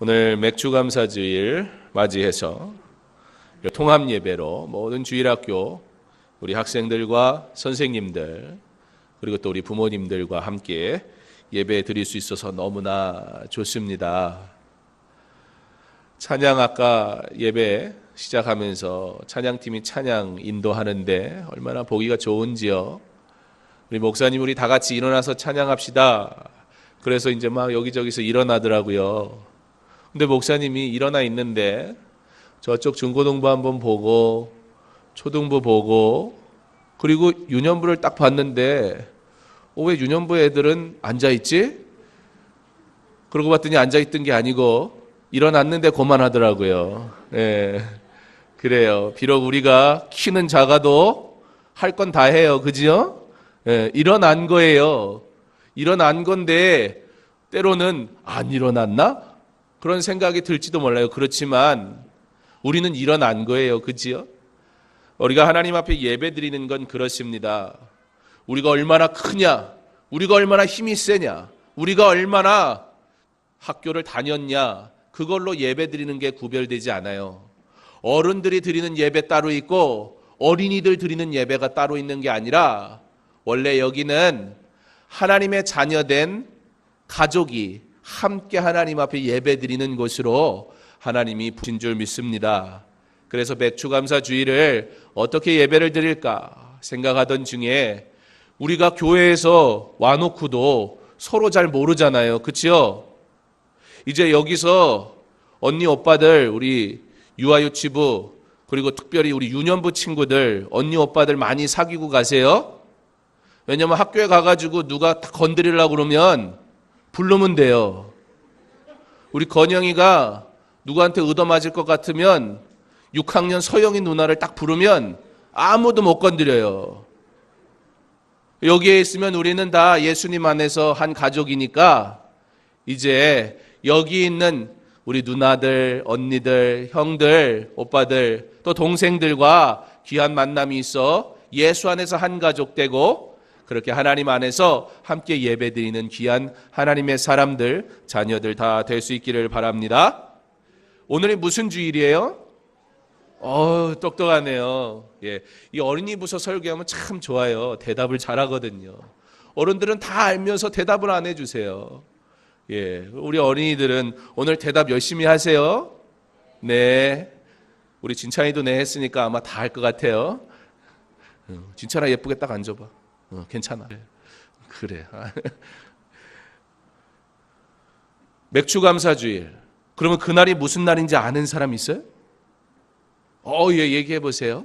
오늘 맥주 감사주일 맞이해서 통합 예배로 모든 주일학교 우리 학생들과 선생님들 그리고 또 우리 부모님들과 함께 예배 드릴 수 있어서 너무나 좋습니다. 찬양 아까 예배 시작하면서 찬양팀이 찬양 인도하는데 얼마나 보기가 좋은지요. 우리 목사님 우리 다 같이 일어나서 찬양합시다. 그래서 이제 막 여기저기서 일어나더라고요. 근데 목사님이 일어나 있는데 저쪽 중고등부 한번 보고 초등부 보고 그리고 유년부를 딱 봤는데 어, 왜 유년부 애들은 앉아 있지? 그러고 봤더니 앉아 있던 게 아니고 일어났는데 고만하더라고요. 예. 그래요. 비록 우리가 키는 작아도 할 건 다 해요. 그지요? 예, 일어난 거예요. 일어난 건데 때로는 안 일어났나? 그런 생각이 들지도 몰라요. 그렇지만 우리는 일어난 거예요. 그지요? 우리가 하나님 앞에 예배 드리는 건 그렇습니다. 우리가 얼마나 크냐? 우리가 얼마나 힘이 세냐? 우리가 얼마나 학교를 다녔냐? 그걸로 예배 드리는 게 구별되지 않아요. 어른들이 드리는 예배 따로 있고 어린이들 드리는 예배가 따로 있는 게 아니라 원래 여기는 하나님의 자녀된 가족이 함께 하나님 앞에 예배 드리는 곳으로 하나님이 부신 줄 믿습니다. 그래서 맥주감사 주일을 어떻게 예배를 드릴까 생각하던 중에 우리가 교회에서 와놓고도 서로 잘 모르잖아요. 그치요? 이제 여기서 언니 오빠들 우리 유아유치부 그리고 특별히 우리 유년부 친구들 언니 오빠들 많이 사귀고 가세요. 왜냐면 학교에 가가지고 누가 건드리려고 그러면 부르면 돼요. 우리 건영이가 누구한테 얻어맞을 것 같으면 6학년 서영이 누나를 딱 부르면 아무도 못 건드려요. 여기에 있으면 우리는 다 예수님 안에서 한 가족이니까 이제 여기 있는 우리 누나들, 언니들, 형들, 오빠들, 또 동생들과 귀한 만남이 있어 예수 안에서 한 가족 되고 그렇게 하나님 안에서 함께 예배드리는 귀한 하나님의 사람들, 자녀들 다 될 수 있기를 바랍니다. 오늘이 무슨 주일이에요? 어, 똑똑하네요. 예. 이 어린이 부서 설교하면 참 좋아요. 대답을 잘하거든요. 어른들은 다 알면서 대답을 안 해주세요. 예. 우리 어린이들은 오늘 대답 열심히 하세요. 네. 우리 진찬이도 네 했으니까 아마 다 할 것 같아요. 어, 진찬아 예쁘게 딱 앉아봐. 어, 괜찮아. 그래. 맥주 감사주일. 그러면 그날이 무슨 날인지 아는 사람 있어요? 어, 예, 얘기해 보세요.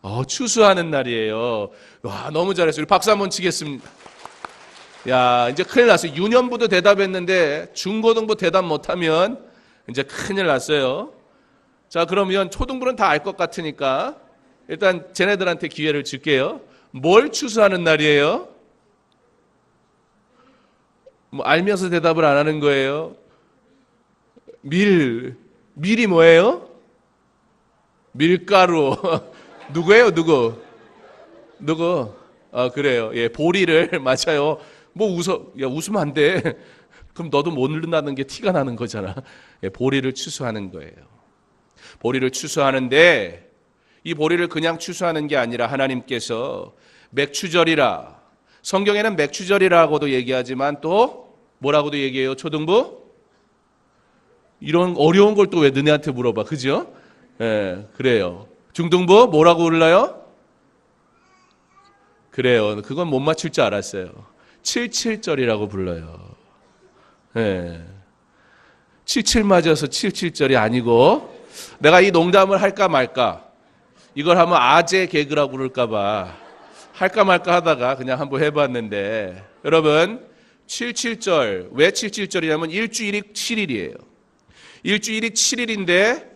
어, 추수하는 날이에요. 와, 너무 잘했어요. 박수 한번 치겠습니다. 야, 이제 큰일 났어요. 유년부도 대답했는데 중고등부 대답 못하면 이제 큰일 났어요. 자, 그러면 초등부는 다 알 것 같으니까 일단 쟤네들한테 기회를 줄게요. 뭘 추수하는 날이에요? 뭐 알면서 대답을 안 하는 거예요. 밀, 밀이 뭐예요? 밀가루. 누구예요, 누구? 누구? 아, 그래요. 예, 보리를, 맞아요. 뭐 웃어, 야, 웃으면 안 돼. 그럼 너도 못 는다는 게 티가 나는 거잖아. 예, 보리를 추수하는 거예요. 보리를 추수하는데, 이 보리를 그냥 추수하는 게 아니라 하나님께서 맥추절이라, 성경에는 맥추절이라고도 얘기하지만 또 뭐라고도 얘기해요, 초등부? 이런 어려운 걸 또 왜 너네한테 물어봐. 그죠? 예, 그래요. 중등부 뭐라고 불러요? 그래요. 그건 못 맞출 줄 알았어요. 77절이라고 불러요. 예. 77 맞아서 77절이 아니고 내가 이 농담을 할까 말까 이걸 하면 아재 개그라고 부를까봐 할까 말까 하다가 그냥 한번 해봤는데 여러분 77절 왜 77절이냐면 일주일이 7일이에요. 일주일이 7일인데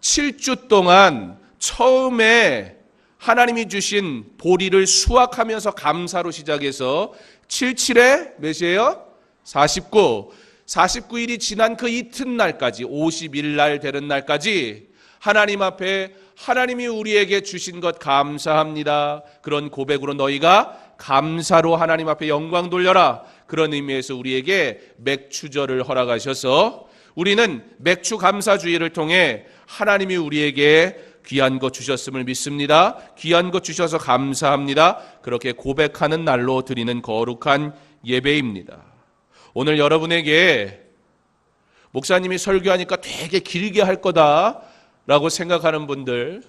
7주 동안 처음에 하나님이 주신 보리를 수확하면서 감사로 시작해서 77에 몇이에요? 49. 49일이 지난 그 이튿날까지 50일 날 되는 날까지 하나님 앞에 하나님이 우리에게 주신 것 감사합니다. 그런 고백으로 너희가 감사로 하나님 앞에 영광 돌려라. 그런 의미에서 우리에게 맥주절을 허락하셔서 우리는 맥주 감사주의를 통해 하나님이 우리에게 귀한 것 주셨음을 믿습니다. 귀한 것 주셔서 감사합니다. 그렇게 고백하는 날로 드리는 거룩한 예배입니다. 오늘 여러분에게 목사님이 설교하니까 되게 길게 할 거다 라고 생각하는 분들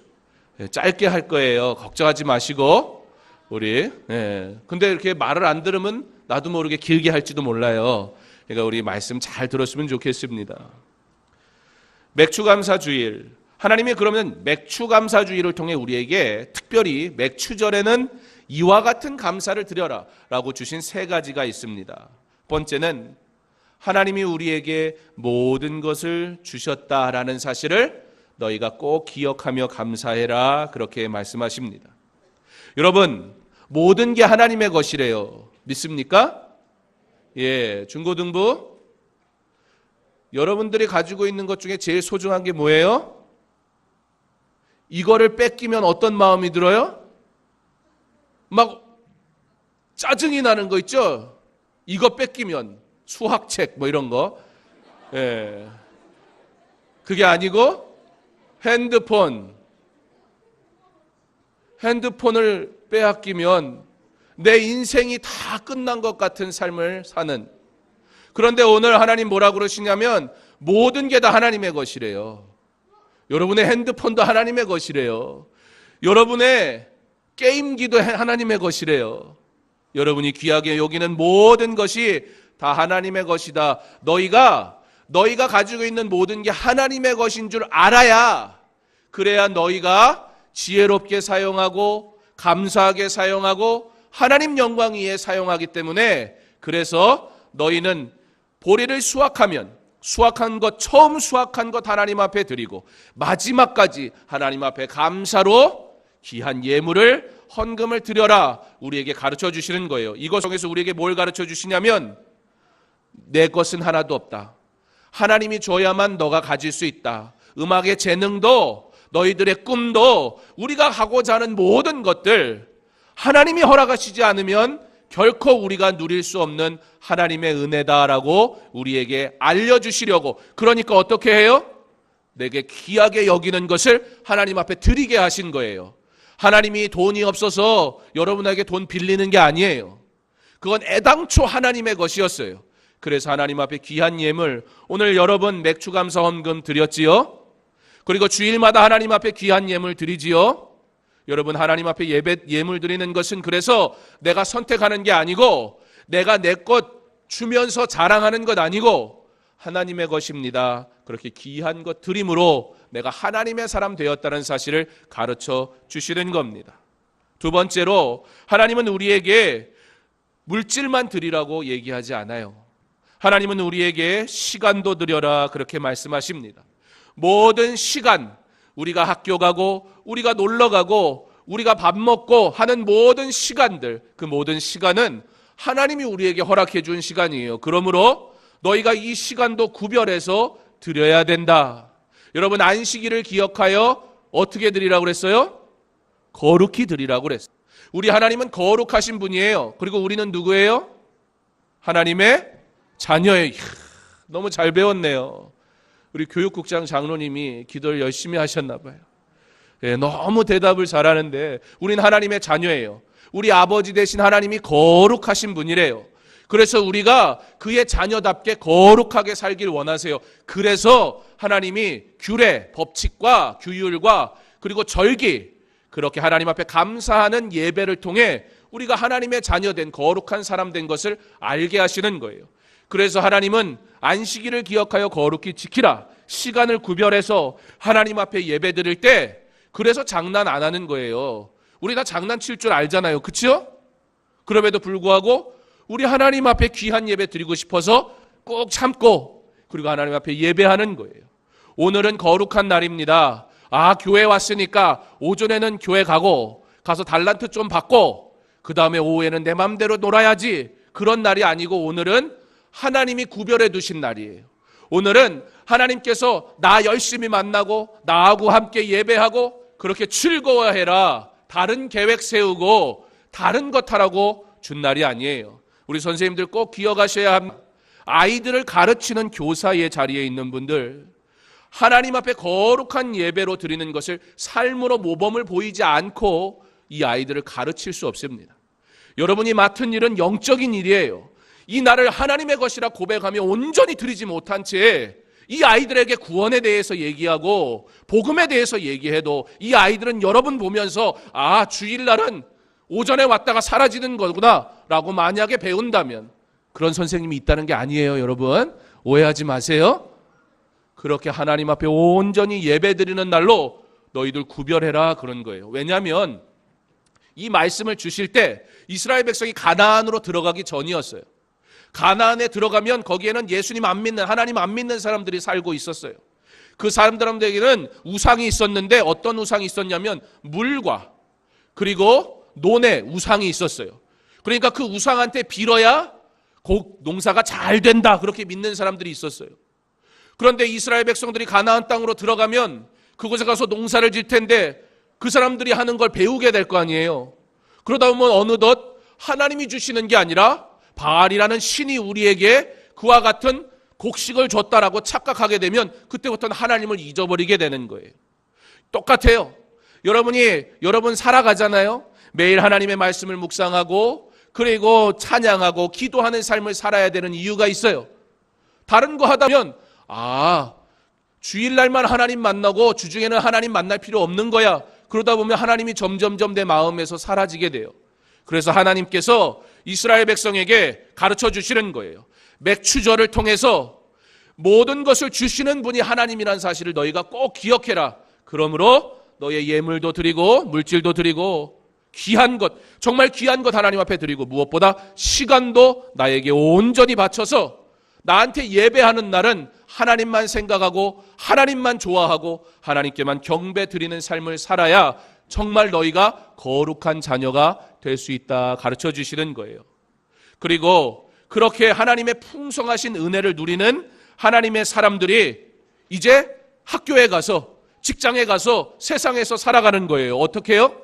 예, 짧게 할 거예요. 걱정하지 마시고 우리 예. 근데 이렇게 말을 안 들으면 나도 모르게 길게 할지도 몰라요. 그러니까 우리 말씀 잘 들었으면 좋겠습니다. 맥주 감사 주일 하나님이 그러면 맥주 감사 주일을 통해 우리에게 특별히 맥주절에는 이와 같은 감사를 드려라라고 주신 세 가지가 있습니다. 번째는 하나님이 우리에게 모든 것을 주셨다라는 사실을 너희가 꼭 기억하며 감사해라 그렇게 말씀하십니다. 여러분 모든 게 하나님의 것이래요. 믿습니까? 예, 중고등부 여러분들이 가지고 있는 것 중에 제일 소중한 게 뭐예요? 이거를 뺏기면 어떤 마음이 들어요? 막 짜증이 나는 거 있죠? 이거 뺏기면 수학책 뭐 이런 거. 예. 그게 아니고 핸드폰. 핸드폰을 빼앗기면 내 인생이 다 끝난 것 같은 삶을 사는. 그런데 오늘 하나님 뭐라 그러시냐면 모든 게 다 하나님의 것이래요. 여러분의 핸드폰도 하나님의 것이래요. 여러분의 게임기도 하나님의 것이래요. 여러분이 귀하게 여기는 모든 것이 다 하나님의 것이다. 너희가 너희가 가지고 있는 모든 게 하나님의 것인 줄 알아야 그래야 너희가 지혜롭게 사용하고 감사하게 사용하고 하나님 영광 위에 사용하기 때문에 그래서 너희는 보리를 수확하면 수확한 것 처음 수확한 것 하나님 앞에 드리고 마지막까지 하나님 앞에 감사로 귀한 예물을 헌금을 드려라 우리에게 가르쳐 주시는 거예요. 이것 속에서 우리에게 뭘 가르쳐 주시냐면 내 것은 하나도 없다. 하나님이 줘야만 너가 가질 수 있다. 음악의 재능도 너희들의 꿈도 우리가 하고자 하는 모든 것들 하나님이 허락하시지 않으면 결코 우리가 누릴 수 없는 하나님의 은혜다라고 우리에게 알려주시려고 그러니까 어떻게 해요? 내게 귀하게 여기는 것을 하나님 앞에 드리게 하신 거예요. 하나님이 돈이 없어서 여러분에게 돈 빌리는 게 아니에요. 그건 애당초 하나님의 것이었어요. 그래서 하나님 앞에 귀한 예물 오늘 여러분 맥주 감사 헌금 드렸지요? 그리고 주일마다 하나님 앞에 귀한 예물 드리지요? 여러분 하나님 앞에 예배 예물 드리는 것은 그래서 내가 선택하는 게 아니고 내가 내 것 주면서 자랑하는 것 아니고 하나님의 것입니다. 그렇게 귀한 것 드림으로 내가 하나님의 사람 되었다는 사실을 가르쳐 주시는 겁니다. 두 번째로 하나님은 우리에게 물질만 드리라고 얘기하지 않아요. 하나님은 우리에게 시간도 드려라 그렇게 말씀하십니다. 모든 시간 우리가 학교 가고 우리가 놀러 가고 우리가 밥 먹고 하는 모든 시간들 그 모든 시간은 하나님이 우리에게 허락해 준 시간이에요. 그러므로 너희가 이 시간도 구별해서 드려야 된다. 여러분 안식일을 기억하여 어떻게 드리라고 그랬어요? 거룩히 드리라고 그랬어요. 우리 하나님은 거룩하신 분이에요. 그리고 우리는 누구예요? 하나님의 이야, 너무 잘 배웠네요. 우리 교육국장 장로님이 기도를 열심히 하셨나 봐요. 예, 너무 대답을 잘하는데 우린 하나님의 자녀예요. 우리 아버지 대신 하나님이 거룩하신 분이래요. 그래서 우리가 그의 자녀답게 거룩하게 살길 원하세요. 그래서 하나님이 규례, 법칙과 규율과 그리고 절기 그렇게 하나님 앞에 감사하는 예배를 통해 우리가 하나님의 자녀된 거룩한 사람 된 것을 알게 하시는 거예요. 그래서 하나님은 안식일을 기억하여 거룩히 지키라. 시간을 구별해서 하나님 앞에 예배 드릴 때 그래서 장난 안 하는 거예요. 우리 다 장난칠 줄 알잖아요. 그치요? 그럼에도 불구하고 우리 하나님 앞에 귀한 예배 드리고 싶어서 꼭 참고 그리고 하나님 앞에 예배하는 거예요. 오늘은 거룩한 날입니다. 아, 교회 왔으니까 오전에는 교회 가고 가서 달란트 좀 받고 그 다음에 오후에는 내 맘대로 놀아야지. 그런 날이 아니고 오늘은 하나님이 구별해 두신 날이에요. 오늘은 하나님께서 나 열심히 만나고 나하고 함께 예배하고 그렇게 즐거워해라. 다른 계획 세우고 다른 것 하라고 준 날이 아니에요. 우리 선생님들 꼭 기억하셔야 합니다. 아이들을 가르치는 교사의 자리에 있는 분들, 하나님 앞에 거룩한 예배로 드리는 것을 삶으로 모범을 보이지 않고 이 아이들을 가르칠 수 없습니다. 여러분이 맡은 일은 영적인 일이에요. 이 나를 하나님의 것이라 고백하며 온전히 드리지 못한 채 이 아이들에게 구원에 대해서 얘기하고 복음에 대해서 얘기해도 이 아이들은 여러분 보면서 아, 주일날은 오전에 왔다가 사라지는 거구나 라고 만약에 배운다면 그런 선생님이 있다는 게 아니에요, 여러분. 오해하지 마세요. 그렇게 하나님 앞에 온전히 예배 드리는 날로 너희들 구별해라 그런 거예요. 왜냐하면 이 말씀을 주실 때 이스라엘 백성이 가나안으로 들어가기 전이었어요. 가나안에 들어가면 거기에는 예수님 안 믿는 하나님 안 믿는 사람들이 살고 있었어요. 그 사람들에게는 우상이 있었는데 어떤 우상이 있었냐면 물과 그리고 논의 우상이 있었어요. 그러니까 그 우상한테 빌어야 곡 농사가 잘 된다 그렇게 믿는 사람들이 있었어요. 그런데 이스라엘 백성들이 가나안 땅으로 들어가면 그곳에 가서 농사를 질 텐데 그 사람들이 하는 걸 배우게 될 거 아니에요. 그러다 보면 어느덧 하나님이 주시는 게 아니라 바알이라는 신이 우리에게 그와 같은 곡식을 줬다라고 착각하게 되면 그때부터는 하나님을 잊어버리게 되는 거예요. 똑같아요. 여러분이 여러분 살아가잖아요. 매일 하나님의 말씀을 묵상하고 그리고 찬양하고 기도하는 삶을 살아야 되는 이유가 있어요. 다른 거 하다면 아 주일날만 하나님 만나고 주중에는 하나님 만날 필요 없는 거야. 그러다 보면 하나님이 점점점 내 마음에서 사라지게 돼요. 그래서 하나님께서 이스라엘 백성에게 가르쳐 주시는 거예요. 맥추절을 통해서 모든 것을 주시는 분이 하나님이라는 사실을 너희가 꼭 기억해라. 그러므로 너의 예물도 드리고 물질도 드리고 귀한 것, 정말 귀한 것 하나님 앞에 드리고 무엇보다 시간도 나에게 온전히 바쳐서 나한테 예배하는 날은 하나님만 생각하고 하나님만 좋아하고 하나님께만 경배 드리는 삶을 살아야 정말 너희가 거룩한 자녀가 될 수 있다 가르쳐 주시는 거예요. 그리고 그렇게 하나님의 풍성하신 은혜를 누리는 하나님의 사람들이 이제 학교에 가서 직장에 가서 세상에서 살아가는 거예요. 어떻게 해요?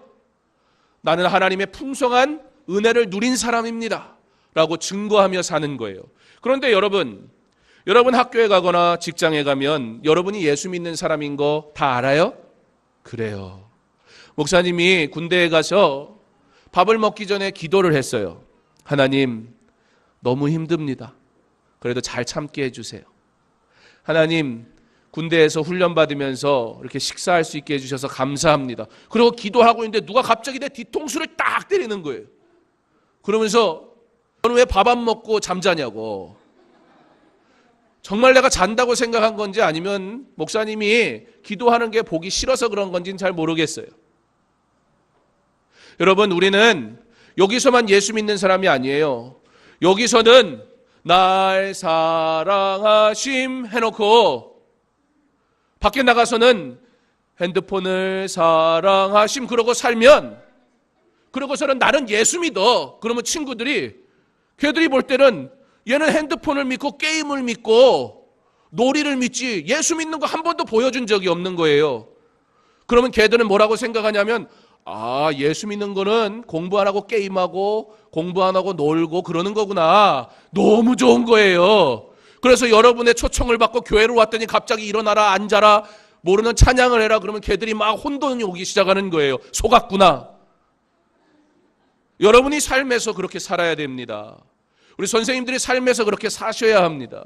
나는 하나님의 풍성한 은혜를 누린 사람입니다. 라고 증거하며 사는 거예요. 그런데 여러분, 여러분 학교에 가거나 직장에 가면 여러분이 예수 믿는 사람인 거 다 알아요? 그래요. 목사님이 군대에 가서 밥을 먹기 전에 기도를 했어요. 하나님, 너무 힘듭니다. 그래도 잘 참게 해주세요. 하나님, 군대에서 훈련받으면서 이렇게 식사할 수 있게 해주셔서 감사합니다. 그리고 기도하고 있는데 누가 갑자기 내 뒤통수를 딱 때리는 거예요. 그러면서 너는 왜 밥 안 먹고 잠자냐고. 정말 내가 잔다고 생각한 건지 아니면 목사님이 기도하는 게 보기 싫어서 그런 건지는 잘 모르겠어요. 여러분, 우리는 여기서만 예수 믿는 사람이 아니에요. 여기서는 날 사랑하심 해놓고 밖에 나가서는 핸드폰을 사랑하심 그러고 살면 그러고서는 나는 예수 믿어. 그러면 친구들이 걔들이 볼 때는 얘는 핸드폰을 믿고 게임을 믿고 놀이를 믿지 예수 믿는 거 한 번도 보여준 적이 없는 거예요. 그러면 걔들은 뭐라고 생각하냐면 아, 예수 믿는 거는 공부 안 하고 게임하고 공부 안 하고 놀고 그러는 거구나. 너무 좋은 거예요. 그래서 여러분의 초청을 받고 교회로 왔더니 갑자기 일어나라, 앉아라, 모르는 찬양을 해라. 그러면 걔들이 막 혼돈이 오기 시작하는 거예요. 속았구나. 여러분이 삶에서 그렇게 살아야 됩니다. 우리 선생님들이 삶에서 그렇게 사셔야 합니다.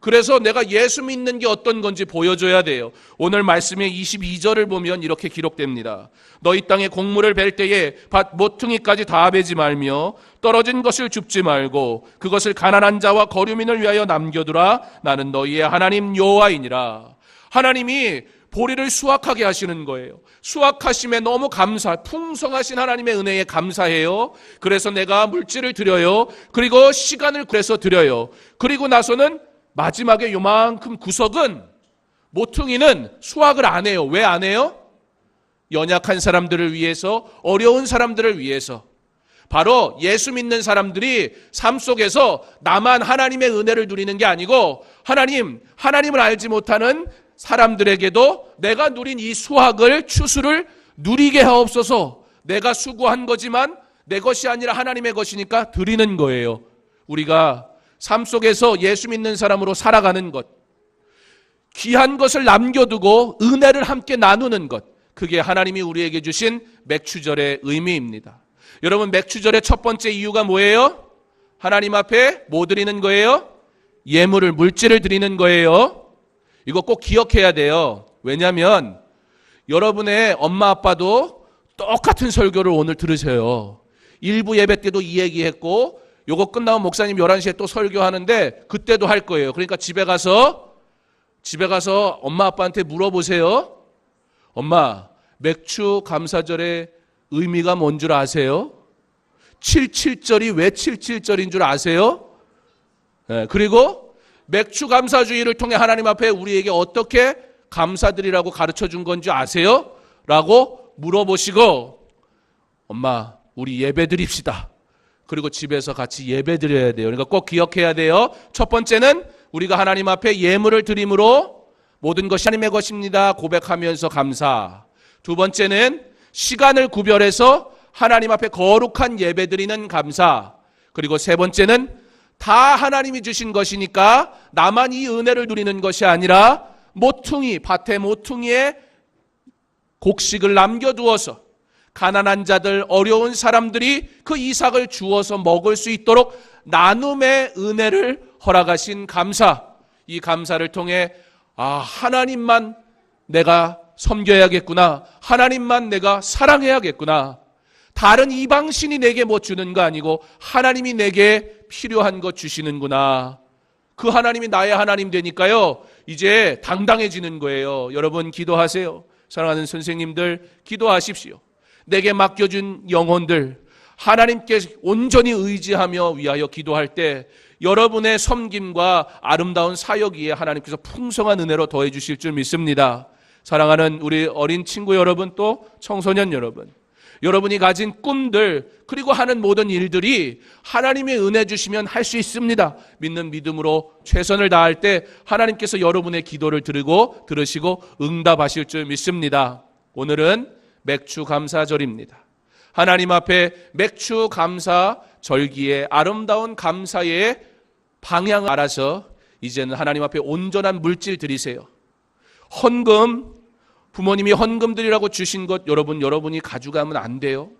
그래서 내가 예수 믿는 게 어떤 건지 보여줘야 돼요. 오늘 말씀의 22절을 보면 이렇게 기록됩니다. 너희 땅에 곡물을 벨 때에 밭 모퉁이까지 다 베지 말며 떨어진 것을 줍지 말고 그것을 가난한 자와 거류민을 위하여 남겨두라. 나는 너희의 하나님 여호와이니라. 하나님이 보리를 수확하게 하시는 거예요. 수확하심에 너무 감사, 풍성하신 하나님의 은혜에 감사해요. 그래서 내가 물질을 드려요. 그리고 시간을 그래서 드려요. 그리고 나서는 마지막에 요만큼 구석은 모퉁이는 수확을 안 해요. 왜 안 해요? 연약한 사람들을 위해서, 어려운 사람들을 위해서. 바로 예수 믿는 사람들이 삶 속에서 나만 하나님의 은혜를 누리는 게 아니고 하나님, 하나님을 알지 못하는 사람들에게도 내가 누린 이 수확을, 추수를 누리게 하옵소서 내가 수고한 거지만 내 것이 아니라 하나님의 것이니까 드리는 거예요. 우리가 삶 속에서 예수 믿는 사람으로 살아가는 것, 귀한 것을 남겨두고 은혜를 함께 나누는 것, 그게 하나님이 우리에게 주신 맥추절의 의미입니다. 여러분, 맥추절의 첫 번째 이유가 뭐예요? 하나님 앞에 뭐 드리는 거예요? 예물을, 물질을 드리는 거예요. 이거 꼭 기억해야 돼요. 왜냐하면 여러분의 엄마 아빠도 똑같은 설교를 오늘 들으세요. 일부 예배 때도 이 얘기했고 요거 끝나면 목사님 11시에 또 설교하는데 그때도 할 거예요. 그러니까 집에 가서 집에 가서 엄마 아빠한테 물어보세요. 엄마, 맥주 감사절의 의미가 뭔 줄 아세요? 77절이 왜 77절인 줄 아세요? 예, 그리고 맥주 감사주의를 통해 하나님 앞에 우리에게 어떻게 감사드리라고 가르쳐 준 건지 아세요? 라고 물어보시고 엄마 우리 예배 드립시다. 그리고 집에서 같이 예배 드려야 돼요. 그러니까 꼭 기억해야 돼요. 첫 번째는 우리가 하나님 앞에 예물을 드림으로 모든 것이 하나님의 것입니다. 고백하면서 감사. 두 번째는 시간을 구별해서 하나님 앞에 거룩한 예배 드리는 감사. 그리고 세 번째는 다 하나님이 주신 것이니까 나만 이 은혜를 누리는 것이 아니라 모퉁이, 밭의 모퉁이에 곡식을 남겨두어서 가난한 자들, 어려운 사람들이 그 이삭을 주어서 먹을 수 있도록 나눔의 은혜를 허락하신 감사. 이 감사를 통해 아, 하나님만 내가 섬겨야겠구나. 하나님만 내가 사랑해야겠구나. 다른 이방신이 내게 뭐 주는 거 아니고 하나님이 내게 필요한 것 주시는구나. 그 하나님이 나의 하나님 되니까요. 이제 당당해지는 거예요. 여러분 기도하세요. 사랑하는 선생님들 기도하십시오. 내게 맡겨준 영혼들 하나님께 온전히 의지하며 위하여 기도할 때 여러분의 섬김과 아름다운 사역 위에 하나님께서 풍성한 은혜로 더해 주실 줄 믿습니다. 사랑하는 우리 어린 친구 여러분 또 청소년 여러분 여러분이 가진 꿈들 그리고 하는 모든 일들이 하나님의 은혜 주시면 할 수 있습니다. 믿는 믿음으로 최선을 다할 때 하나님께서 여러분의 기도를 들으고 들으시고 응답하실 줄 믿습니다. 오늘은 맥주 감사절입니다. 하나님 앞에 맥주 감사 절기의 아름다운 감사의 방향을 알아서 이제는 하나님 앞에 온전한 물질 드리세요. 헌금 부모님이 헌금 드리라고 주신 것 여러분 여러분이 가져가면 안 돼요.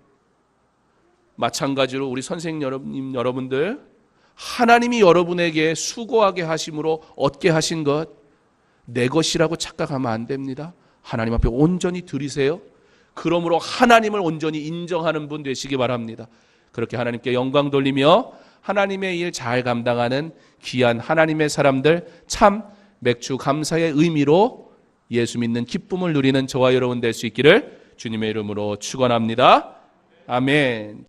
마찬가지로 우리 선생 여러분 여러분들 하나님이 여러분에게 수고하게 하심으로 얻게 하신 것 내 것이라고 착각하면 안 됩니다. 하나님 앞에 온전히 드리세요. 그러므로 하나님을 온전히 인정하는 분 되시기 바랍니다. 그렇게 하나님께 영광 돌리며 하나님의 일 잘 감당하는 귀한 하나님의 사람들 참 맥주 감사의 의미로 예수 믿는 기쁨을 누리는 저와 여러분 될 수 있기를 주님의 이름으로 축원합니다. 아멘.